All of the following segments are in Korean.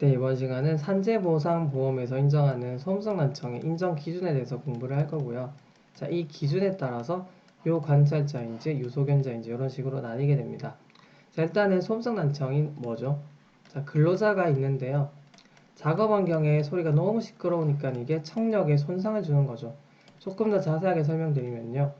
네, 이번 시간은 산재보상보험에서 인정하는 소음성난청의 인정 기준에 대해서 공부를 할 거고요. 자, 이 기준에 따라서 요 관찰자인지 유소견자인지 이런 식으로 나뉘게 됩니다. 자, 일단은 소음성난청이 뭐죠? 자, 근로자가 있는데요. 작업 환경에 소리가 너무 시끄러우니까 이게 청력에 손상을 주는 거죠. 조금 더 자세하게 설명드리면요.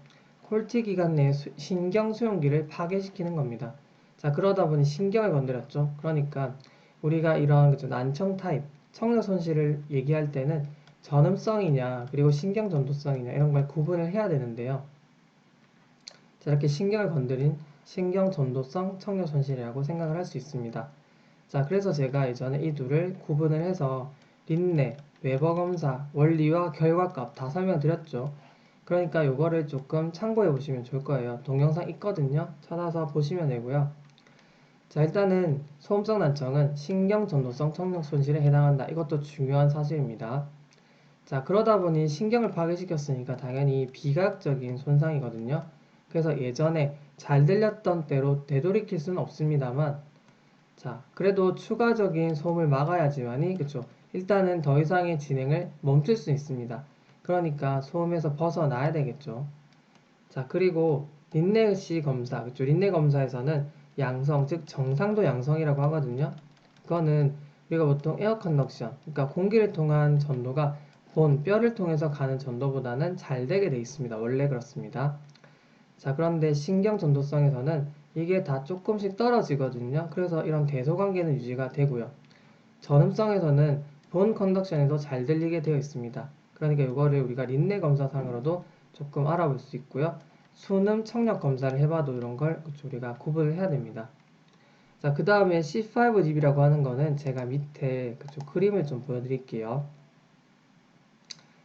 콜티 내에 수- 신경 수용기를 파괴시키는 겁니다. 자, 그러다 보니 신경을 건드렸죠. 그러니까 우리가 이런 그죠, 난청 타입, 청력 손실을 얘기할 때는 전음성이냐, 그리고 신경 전도성이냐 이런 걸 구분을 해야 되는데요. 자, 이렇게 신경을 건드린 신경 전도성 청력 손실이라고 생각을 할 수 있습니다. 자, 그래서 제가 예전에 이 둘을 구분을 해서 린네, 웨버 검사, 원리와 결과값 다 설명드렸죠. 그러니까 요거를 조금 참고해 보시면 좋을 거예요. 동영상 있거든요. 찾아서 보시면 되고요. 자, 일단은 소음성 난청은 신경 전도성 청력 손실에 해당한다. 이것도 중요한 사실입니다. 자, 그러다 보니 신경을 파괴시켰으니까 당연히 비가역적인 손상이거든요. 그래서 예전에 잘 들렸던 때로 되돌이킬 수는 없습니다만, 자, 그래도 추가적인 소음을 막아야지만이, 그쵸. 일단은 더 이상의 진행을 멈출 수 있습니다. 그러니까 소음에서 벗어나야 되겠죠. 자, 그리고 린네 시 검사, 그쵸. 린네 검사에서는 양성, 즉 정상도 양성이라고 하거든요. 그거는 우리가 보통 에어 컨덕션, 그러니까 공기를 통한 전도가 본 뼈를 통해서 가는 전도보다는 잘 되게 돼 있습니다. 원래 그렇습니다. 자, 그런데 신경 전도성에서는 이게 다 조금씩 떨어지거든요. 그래서 이런 대소 관계는 유지가 되고요. 전음성에서는 본 컨덕션에도 잘 들리게 되어 있습니다. 그러니까 이거를 우리가 린네 검사상으로도 조금 알아볼 수 있고요. 수능 청력 검사를 해봐도 이런 걸 우리가 구분을 해야 됩니다. 자, 그 다음에 C5DB라고 하는 거는 제가 밑에 그쵸, 그림을 좀 보여드릴게요.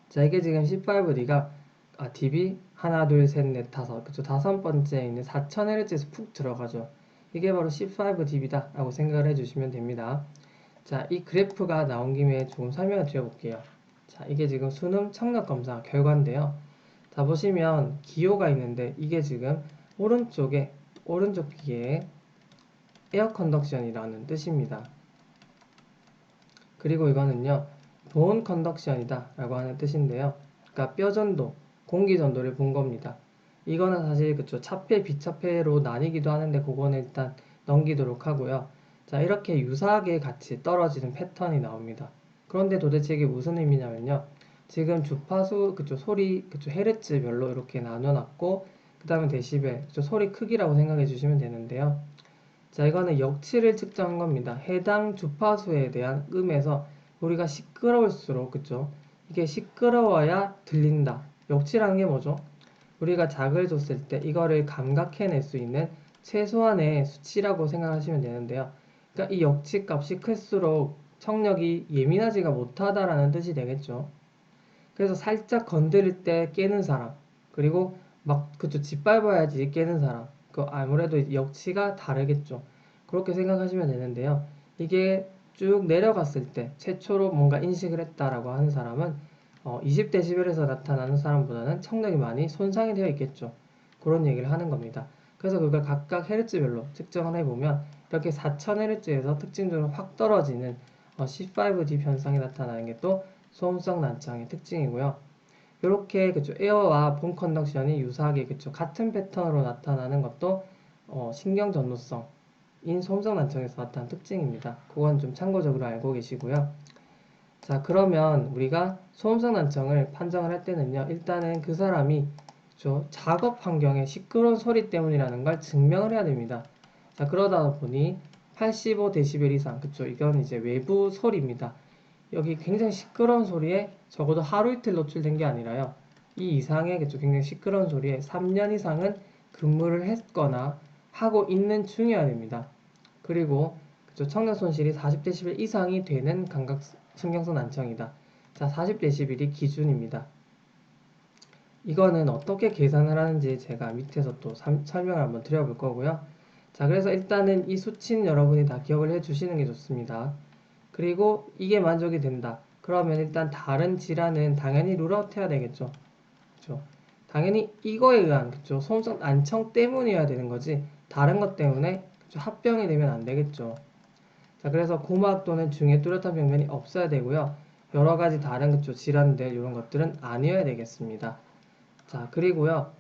자, 이게 지금 C5D가 아, DB 하나, 둘, 셋, 넷, 다섯 그쵸, 다섯 번째에 있는 4000Hz에서 푹 들어가죠. 이게 바로 C5DB다 라고 생각을 해주시면 됩니다. 자, 이 그래프가 나온 김에 조금 설명을 드려볼게요. 자, 이게 지금 수능 청력 검사 결과인데요. 자, 보시면 기호가 있는데 이게 지금 오른쪽에 오른쪽 귀에 에어 컨덕션이라는 뜻입니다. 그리고 이거는요. 본 컨덕션이다 라고 하는 뜻인데요. 그러니까 뼈 전도, 공기 전도를 본 겁니다. 이거는 사실 그쵸 차폐, 비차폐로 나뉘기도 하는데 그거는 일단 넘기도록 하고요. 자, 이렇게 유사하게 같이 떨어지는 패턴이 나옵니다. 그런데 도대체 이게 무슨 의미냐면요. 지금 주파수 그쵸 소리 그쵸 헤르츠별로 이렇게 나눠놨고 그 다음에 데시벨 그쵸 소리 크기라고 생각해 주시면 되는데요. 자 이거는 역치를 측정한 겁니다. 해당 주파수에 대한 음에서 우리가 시끄러울수록 그쵸? 이게 시끄러워야 들린다. 역치라는 게 뭐죠? 우리가 작을 줬을 때 이거를 감각해낼 수 있는 최소한의 수치라고 생각하시면 되는데요. 그러니까 이 역치 값이 클수록 청력이 예민하지가 못하다라는 뜻이 되겠죠 그래서 살짝 건드릴 때 깨는 사람 그리고 막 그쵸 짓밟아야지 깨는 사람 그 아무래도 역치가 다르겠죠. 그렇게 생각하시면 되는데요. 이게 쭉 내려갔을 때 최초로 뭔가 인식을 했다라고 하는 사람은 어, 20데시벨에서 나타나는 사람보다는 청력이 많이 손상이 되어 있겠죠. 그런 얘기를 하는 겁니다. 그래서 그걸 각각 헤르츠별로 측정을 해보면 이렇게 4000헤르츠에서 특징적으로 확 떨어지는 어, C5D 현상이 나타나는 게 또 소음성 난청의 특징이고요. 이렇게 그쵸 에어와 본 컨덕션이 유사하게 그쵸 같은 패턴으로 나타나는 것도 어, 신경 전도성인 소음성 난청에서 나타난 특징입니다. 그건 좀 참고적으로 알고 계시고요. 자 그러면 우리가 소음성 난청을 판정을 할 때는요 일단은 그 사람이 그쵸 작업 환경의 시끄러운 소리 때문이라는 걸 증명을 해야 됩니다. 자 그러다 보니 85데시벨 이상 그쵸 이건 이제 외부 소리입니다. 여기 굉장히 시끄러운 소리에 적어도 하루 이틀 노출된 게 아니라요. 이 이상의 그쵸, 굉장히 시끄러운 소리에 3년 이상은 근무를 했거나 하고 있는 중이어야 됩니다. 그리고 그쵸, 청력 손실이 40dB 이상이 되는 감각 신경성 난청이다. 자, 40dB이 기준입니다. 이거는 어떻게 계산을 하는지 제가 밑에서 또 삼- 설명을 한번 드려볼 거고요. 자, 그래서 일단은 이 수치는 여러분이 다 기억을 해 주시는 게 좋습니다. 그리고 이게 만족이 된다. 그러면 일단 다른 질환은 당연히 룰아웃 해야 되겠죠. 그죠? 당연히 이거에 의한 그죠? 소음성 난청 때문이어야 되는 거지. 다른 것 때문에 그쵸? 합병이 되면 안 되겠죠. 자, 그래서 고막 또는 중에 뚜렷한 병변이 없어야 되고요. 여러 가지 다른 그쪽 질환들 이런 것들은 아니어야 되겠습니다. 자, 그리고요.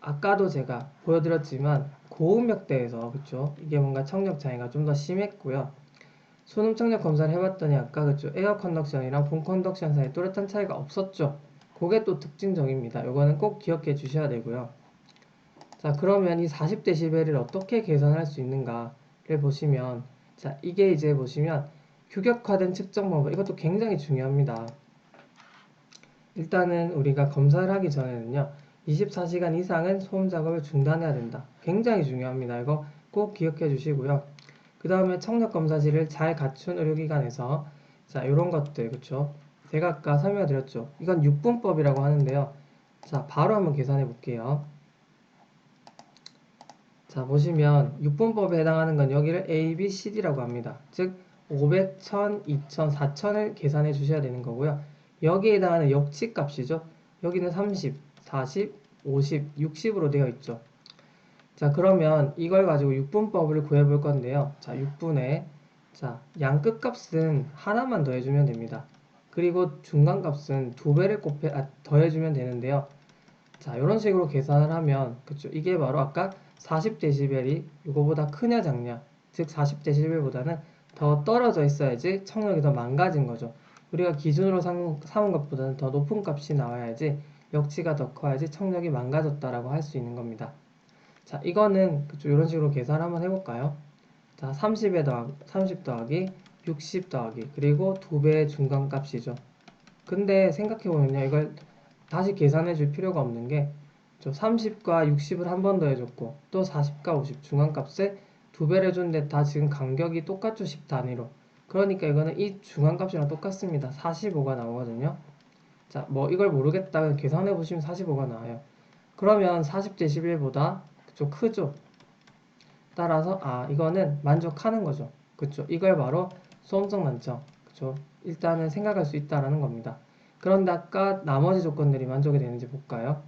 아까도 제가 보여드렸지만 고음역대에서 그쵸 이게 뭔가 청력 장애가 좀 더 심했고요. 소음 청력 검사를 해봤더니 아까 그쵸 에어 컨덕션이랑 본 컨덕션 사이에 뚜렷한 차이가 없었죠. 그게 또 특징적입니다. 요거는 꼭 기억해 주셔야 되고요. 자, 그러면 이 40dB를 어떻게 계산할 수 있는가를 보시면 자, 이게 이제 보시면 규격화된 측정 방법 이것도 굉장히 중요합니다. 일단은 우리가 검사를 하기 전에는요. 24시간 이상은 소음 작업을 중단해야 된다. 굉장히 중요합니다. 이거 꼭 기억해 주시고요. 그 다음에 청력 검사실을 잘 갖춘 의료기관에서 자, 이런 것들 그쵸? 제가 아까 설명드렸죠. 이건 6분법이라고 하는데요. 자, 바로 한번 계산해 볼게요. 자, 보시면 6분법에 해당하는 건 여기를 A, B, C, D라고 합니다. 즉 500, 1000, 2000, 4000을 계산해 주셔야 되는 거고요. 여기에 해당하는 역치 값이죠. 여기는 30, 40, 50, 60으로 되어 있죠. 자, 그러면 이걸 가지고 6분법을 구해 볼 건데요. 자, 6분에 자, 양끝 값은 하나만 더해 주면 됩니다. 그리고 중간 값은 두 배를 곱해 아, 더해 주면 되는데요. 자, 이런 식으로 계산을 하면 그쵸? 이게 바로 아까 40dB이 이거보다 크냐 작냐 즉 40dB보다는 더 떨어져 있어야지 청력이 더 망가진 거죠. 우리가 기준으로 삼은 것보다는 더 높은 값이 나와야지 역치가 더 커야지 청력이 망가졌다라고 할 수 있는 겁니다. 자, 이거는 이런 식으로 계산 한번 해볼까요? 자, 30에 더하기, 30 더하기 60 더하기 그리고 두 배의 중간 값이죠. 근데 생각해보면요, 이걸 다시 계산해 줄 필요가 없는 게 30과 60을 한 번 더 해줬고 또 40과 50 중간값에 두 배를 해줬는데 다 지금 간격이 똑같죠 10 단위로. 그러니까 이거는 이 중간값이랑 똑같습니다. 45가 나오거든요. 자 뭐 이걸 모르겠다. 계산해 보시면 45가 나와요. 그러면 40대 11보다 좀 크죠? 따라서 아 이거는 만족하는 거죠. 그쵸? 이걸 바로 소음성 만점. 그쵸? 일단은 생각할 수 있다라는 겁니다. 그런데 아까 나머지 조건들이 만족이 되는지 볼까요?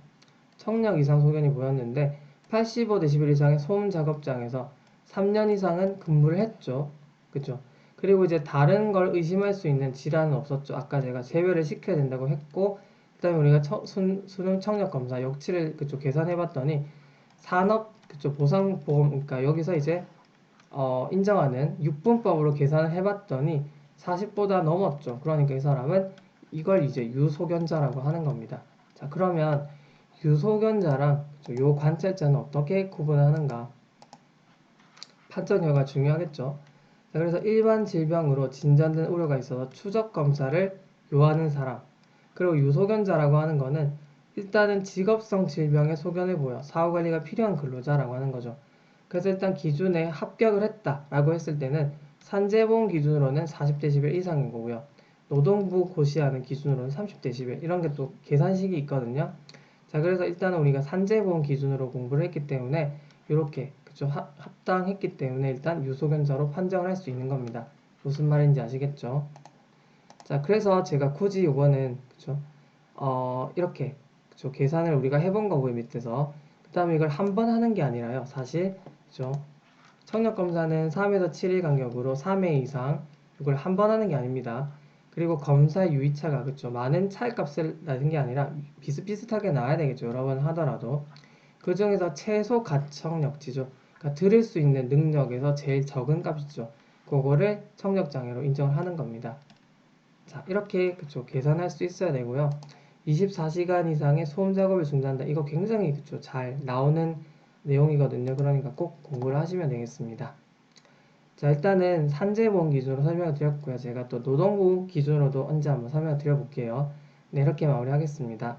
청력 이상 소견이 보였는데 85dB 이상의 소음 작업장에서 3년 이상은 근무를 했죠. 그죠? 그리고 이제 다른 걸 의심할 수 있는 질환은 없었죠. 아까 제가 제외를 시켜야 된다고 했고, 그 다음에 우리가 수능 청력 검사 역치를 그쪽 계산해 봤더니 산업 그쪽 보상보험, 그러니까 여기서 이제 어, 인정하는 6분법으로 계산을 해 봤더니 40보다 넘었죠. 그러니까 이 사람은 이걸 이제 유소견자라고 하는 겁니다. 자, 그러면 유소견자랑 요 관찰자는 어떻게 구분하는가? 판정 결과 중요하겠죠. 자, 그래서 일반 질병으로 진단된 우려가 있어서 추적 검사를 요하는 사람. 그리고 유소견자라고 하는 거는 일단은 직업성 질병에 소견을 보여 사후 관리가 필요한 근로자라고 하는 거죠. 그래서 일단 기준에 합격을 했다라고 했을 때는 산재보험 기준으로는 40dB 이상인 거고요. 노동부 고시하는 기준으로는 30dB 이런 게 또 계산식이 있거든요. 자, 그래서 일단은 우리가 산재보험 기준으로 공부를 했기 때문에 이렇게 그죠 합당했기 때문에 일단 유소견자로 판정을 할 수 있는 겁니다. 무슨 말인지 아시겠죠? 자, 그래서 제가 굳이 이거는 그죠 어, 이렇게 그죠 계산을 우리가 해본 거고요 밑에서. 그 다음에 이걸 한 번 하는 게 아니라요. 사실 그죠 청력 검사는 3에서 7일 간격으로 3회 이상 이걸 한 번 하는 게 아닙니다. 그리고 검사 유의차가 그쵸? 많은 차이값을 나는 게 아니라 비슷비슷하게 나와야 되겠죠 여러 번 하더라도. 그 중에서 최소 가청력치죠. 그러니까 들을 수 있는 능력에서 제일 적은 값이죠. 그거를 청력장애로 인정을 하는 겁니다. 자 이렇게 그쵸? 계산할 수 있어야 되고요 24시간 이상의 소음 작업을 중단한다 이거 굉장히 그쵸 잘 나오는 내용이거든요 그러니까 꼭 공부를 하시면 되겠습니다 자 일단은 산재보험 기준으로 설명을 드렸고요. 제가 또 노동부 기준으로도 언제 한번 설명을 드려볼게요. 네 이렇게 마무리하겠습니다.